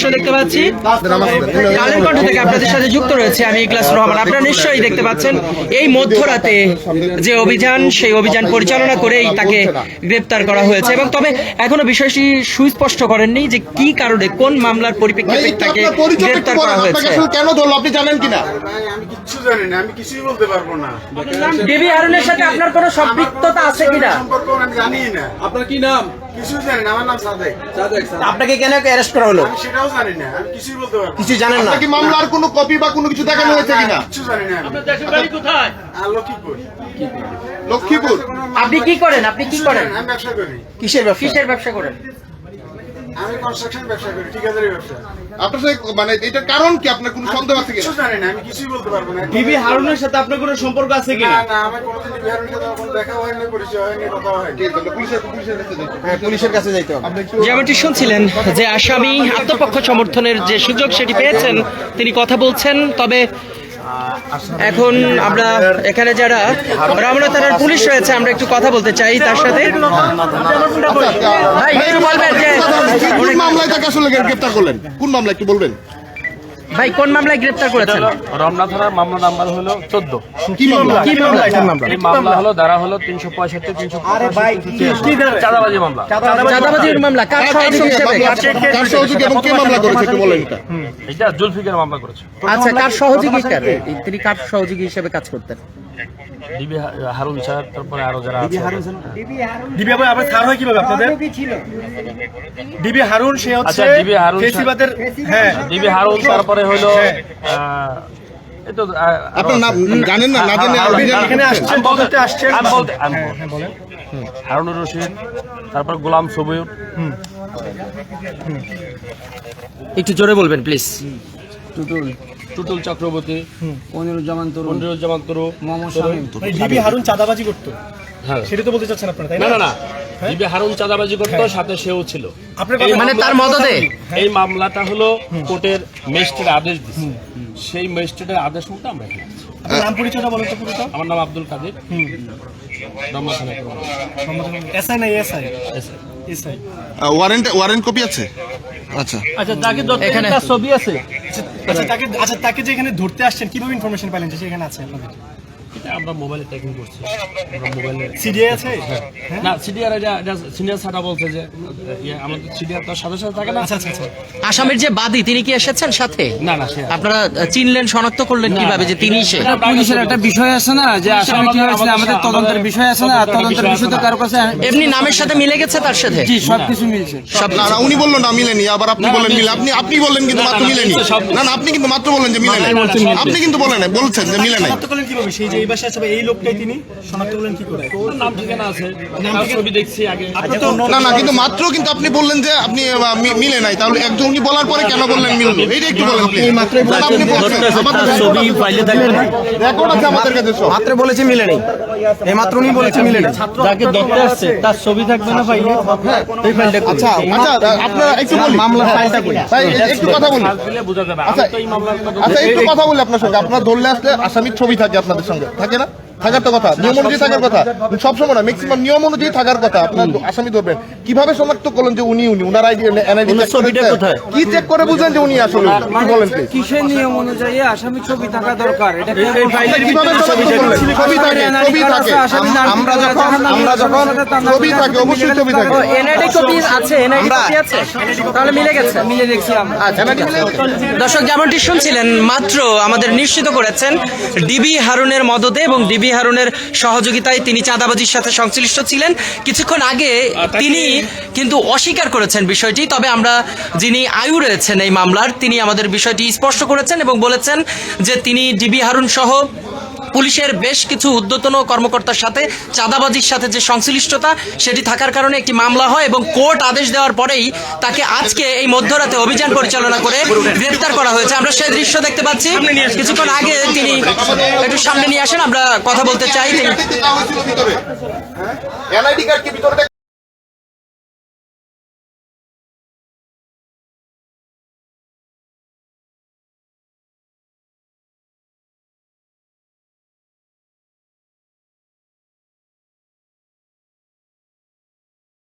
দৃশ্য দেখতে পাচ্ছি। কালের কণ্ঠ থেকে আপনাদের সাথে যুক্ত রয়েছে আমি ইকলাস রহমান। আপনারা নিশ্চয়ই দেখতে পাচ্ছেন এই মধ্যরাতে যে অভিযান সেই অভিযান পরিচালনা করেই তাকে গ্রেপ্তার করা হয়েছে। এবং তবে এখনও বিষয়টি সুস্পষ্ট করেননি যে কি কারণে কোন মামলার পরিপ্রেক্ষিতে তাকে আপনার পরিচয়টা একটু গ্রেপ্তার করা আপনাকে হয়েছে। কেন ধরলো আপনি জানেন কিনা? আমি কিচ্ছু জানি না আমি কিছুই বলতে পারব না। ডিবি হারুনের সাথে আপনার কোনো সম্পৃক্ততা আছে কিনা? সম্পর্ক আমি জানি না। আপনার কি নাম? কিছু জানি না আমার নাম সাদেক। সাদেক আপনাকে কেন অ্যারেস্ট করা হলো? সেটাও জানি না আমি কিছুই বলতে পারব কিছু জানেন না? কি মামলার কোনো কপি বা কোনো কিছু দেখানো হয়েছে কিনা? কিছু জানি না লক্ষ্মীপুর। লক্ষ্মীপুর? আপনি কি করেন? আপনি কি করেন? আমি ব্যবসা করি। কিসের ব্যবসা? কিসের ব্যবসা করেন? আমি কনস্ট্রাকশন ব্যবসা করি ঠিকাদারি ব্যবসা। আপনার সাথে মানে এটার কারণ কি? আপনার কোনো সন্দেহ আছে কিছু জানি না আমি কিছুই বলতে পারব না। বিবি হারুনের সাথে আপনার কোনো সম্পর্ক আছে না কিনা? না আমার কোনোদিন বিহারের সাথে কোনো দেখা হয়নি পরিচয় হয়নি কথা হয়নি। পুলিশের পুলিশের কাছে হ্যাঁ পুলিশের কাছে যাইতে হবে। যেমনটি শুনছিলেন যে আসামি আত্মপক্ষ সমর্থনের যে সুযোগ সেটি পেয়েছেন তিনি কথা বলছেন তবে এখন আমরা এখানে যারা রমনা থানার পুলিশ রয়েছে আমরা একটু কথা বলতে চাই তার সাথে। আচ্ছা, ভাই একটু বলবেন যে কোন মামলায় তাকে আসলে গ্রেপ্তার করলেন? কোন মামলা একটু বলবেন? ভাই কোন মামলায় গ্রেফতার করেছেন? রমনা থানার মামলা নাম্বার হলো চোদ্দ। কি মামলা? কি মামলা? এই মামলা হলো ধারা হলো তিনশো পঁয়ষট্টি তিনশো চাঁদাবাজি মামলা। চাঁদাবাজির মামলা। কার সহযোগী হিসেবে? কার সহযোগী এবং কে মামলা করেছে একটু বলেন এটা। এটা জুলফিকার মামলা করেছে। আচ্ছা কার সহযোগী কার তিনি কার সহযোগী হিসেবে কাজ করতেন? ডিবি হারুন স্যার তারপরে আরও যারা আছে। ডিবি আবার আবার স্যার হয় কীভাবে আপনাদের? ডিবি হারুন সে হচ্ছে আচ্ছা, ডিবি হারুন ফেসিবাদের হ্যাঁ। ডিবি হারুন তারপরে হলো আপনার নাম জানেন না হ্যাঁ, হ্যাঁ, জানেন? এখানে আসছেন বলতে- আসছেন। আমি বলতে আমি বলতে- হারুনুর রশিদ তারপর গোলাম সবুর একটু জোরে বলবেন প্লিজ। টুটুল টুটুল চক্রবর্তী অনিরুজ্জামান তরুণ মন্দিরুজ্জামান তরু মোহাম্মদ শামীম। ডিবি হারুন চাঁদাবাজি করতো। হ্যাঁ। সেটা তো বলতে চাচ্ছেন আপনারা তাই না? না না ডিবি হারুন চাঁদাবাজি করতো সাথে সেও ছিল। মানে তার মদদে? এই মামলাটা হলো কোর্টের ম্যাজিস্ট্রেট আদেশ দিচ্ছে সেই ম্যাজিস্ট্রেটের আদেশ মতো আমরা এখানে আপনার নাম পরিচয়টা বলেন তো পুরোটা। আমার নাম আব্দুল কাদের। এসআই না SI? SI. Warrant warrant copy আছে? আচ্ছা। আচ্ছা তাকে এখানে ছবি আছে আচ্ছা তাকে আচ্ছা তাকে যে এখানে ধরতে আসছেন, কীভাবে ইনফরমেশন পাইলেন যে সেখানে আছে আপনাদের? এটা আমরা মোবাইলে ট্র্যাকিং করছি। আমরা মোবাইলে সিডিআই আছে? না সিডিআর এটা সিনিয়র স্যাররা বলছে যে ইয়ে, আমাদের সিডিআর তো সাথে সাথে থাকে না। আচ্ছা আচ্ছা আচ্ছা। আসামের যে বাদী তিনি কি এসেছেন সাথে? না না আপনারা চিনলেন শনাক্ত করলেন কীভাবে যে তিনি সে পুলিশের একটা বিষয় আছে না যে আসামি কি হয়েছে? আমাদের তদন্তের বিষয় আছে না তদন্তের বিষয় তো কারও কাছে এমনি নামের সাথে মিলে গেছে তার সাথে? জি সবকিছু মিলছে। সব না না উনি বলল না মিলেনি আবার আপনি না, বললেন মিলে আপনি আপনি বললেন কিন্তু না, মাত্র না, মিলেনি। সব না না আপনি কিন্তু মাত্র বললেন যে মিলে নাই। আপনি কিন্তু বলেন নাই বলছেন যে মিলে নাই। কীভাবে? সেই যে বাসায় আছে বা এই লোকটাই তিনি? শনাক্ত করলেন কি করে? নাম ঠিকানা আছে। ছবি দেখছি আগে। আপনি তো না না কিন্তু মাত্র কিন্তু আপনি বললেন যে আপনি মিলে নাই। তাহলে একজন উনি বলার পরে কেন বললেন মিললো? এইটা একটু বলেন না, আপনি বলছেন ছবি ফাইলে থাকবে না। রেকর্ড আছে আমাদের কাছে সব। মাত্র বলেছে মিলে নেই। এই মাত্র উনি বলেছে মিলে নেই। যাকে আসছে তার ছবি থাকবে না ফাইলে আচ্ছা আচ্ছা আপনারা একটু বলি। মামলার ফাইলটা কই ভাই একটু কথা বলি। দিলে বোঝা যাবে আচ্ছা, এই মামলার কথা আচ্ছা একটু কথা বলি আপনার সঙ্গে। আপনার ধরলে আসলে আসামির ছবি থাকে আপনাদের সঙ্গে। থাকে না? থাকার তো কথা। নিয়ম অনুযায়ী থাকার কথা। সবসময় না ম্যাক্সিমাম নিয়ম অনুযায়ী থাকার কথা। আপনার আসামি ধরবেন। কীভাবে শনাক্ত করলেন যে উনি উনি? উনার আইডি এনআইডি কি চেক করে বুঝলেন যে উনি আসলে? কি বলেন প্লিজ কিসের নিয়ম অনুযায়ী আসামি ছবি থাকা দরকার? এটা কীভাবে শনাক্ত ছবি থাকে? ছবি থাকে আমরা যখন আমরা যখন ছবি থাকে অবশ্যই ছবি থাকে। এনআইডি কপি আছে এনআইডি কপি আছে। তাহলে মিলে গেছে। মিলে দেখছি আমরা গেছে? দর্শক যেমনটি শুনছিলেন মাত্র আমাদের নিশ্চিত করেছেন ডিবি হারুনের মদতে এবং ডিবি হারুনের সহযোগিতায় তিনি চাঁদাবাজির সাথে সংশ্লিষ্ট ছিলেন। কিছুক্ষণ আগে তিনি কিন্তু অস্বীকার করেছেন বিষয়টি। তবে আমরা যিনি আয়ু রয়েছেন এই মামলার তিনি আমাদের বিষয়টি স্পষ্ট করেছেন এবং বলেছেন যে তিনি ডিবি হারুন সহ পুলিশের বেশ কিছু ঊর্ধ্বতন কর্মকর্তার সাথে চাঁদাবাজির সাথে যে সংশ্লিষ্টতা সেটি থাকার কারণে একটি মামলা হয় এবং কোর্ট আদেশ দেওয়ার পরেই তাকে আজকে এই মধ্যরাতে অভিযান পরিচালনা করে গ্রেপ্তার করা হয়েছে। আমরা সেই দৃশ্য দেখতে পাচ্ছি। কিছুক্ষণ আগে তিনি একটু সামনে নিয়ে আসেন। আমরা কথা বলতে চাই তিনি।